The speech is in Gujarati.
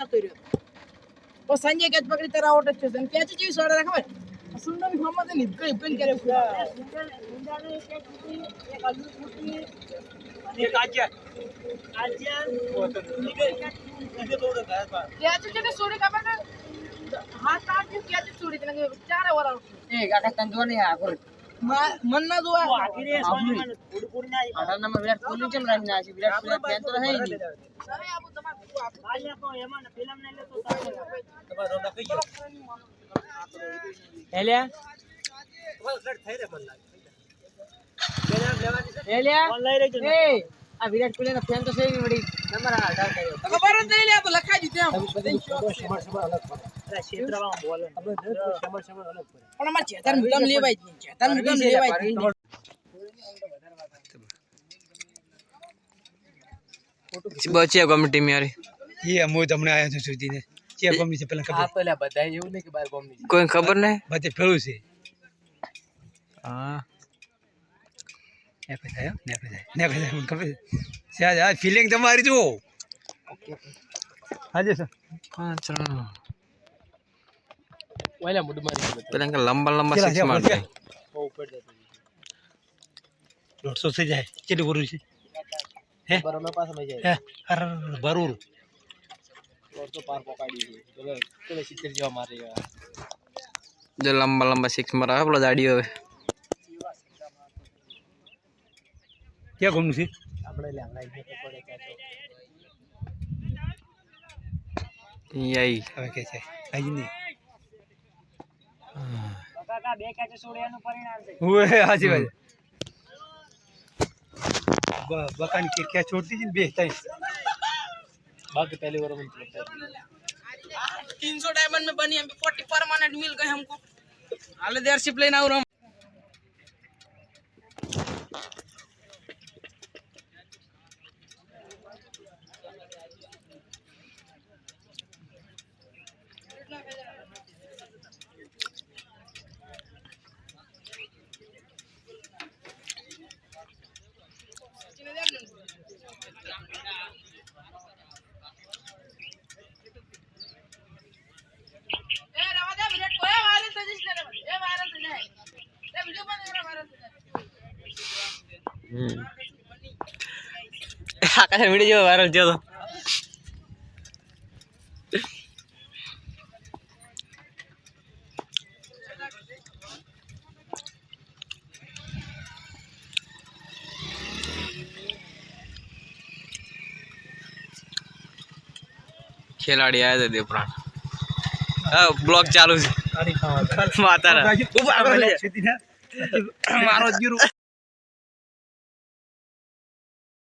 જતો રહ્યો તો સંજય કેચ પકડી તારા આઉટ જ છે અને કેચ જેવી સોડા રાખે ખબર સુંદર. ફોર્મમાં તો લીધો. ઇપન કરે હાથ કાઢ કેચ છોડી તને ચારે ઓવર આઉટ એ કાકા તંદો નહીં આગળ મન ના જોવા આઠા નંબર વિરાટ કોહલી કેમ વિરાટ કોહલી ફેન તો રહે નહીં. એલિયા? એલિયા? એ આ વિરાટ કોહલી નો ફેન તો છે નહીં વળી. નંબર અઢાર કર્યો ખબર જ નહીં લે લખાઈ દીધું પણ અમારે ચેતન મુકામ લેવાય જ નહીં ચેતન મુકામ લેવાય જ નહીં. બચે કમિટી મારી એ અમો તમને આયા છું સુધી ને પમ્મી છે પેલા ખબર. આ બધા એવું નહીં કે બાર બોમ્બ કોઈ ખબર નહીં? બધે ફેળું છે. હા. ને મને ખબર છે. ફિલિંગ તમારી જુઓ. હાજે સર હા ચાલો ઓલા મુડ મારી ગયો પેલા કે લંબા લંબા કેટલા સિક્સ છે? મારતા બહુ ઉપર જતો દોઢસો થઈ જાય કેટલું કરું છે હે બરાબર પાસે મજા હે અરે બરોબર આવી તો પાર પકાડી છે ચલો ચલો સિત્તેર જેવા મારે જો લંબા લંબા સિક્સ મારા પેલો દાડીઓ હવે ક્યાં ગમનું છે આપણે લે હમણાં એક પડે ચાચો યાઈ હવે કે છે આઈ નહીં કાકા બે કાચે છોડ્યાનું પરિણામ છે ઓએ હાજી વાત બ- બકાની કે ક્યાં છોડતી હતી ને બે ત્રણ बाकी पहले ओवर में लगता है तीन सौ डायमंड में बनी हमको फोर्टी परमानेंट मिल गए हमको हाले देर शिप लेना આકાશ મીડી જેવો વાયરલ થયો હતો ખેલાડી આવ્યા હતા દેવપ્રાણ. બ્લોક ચાલુ છે. માતારા મારો જ ગીરું.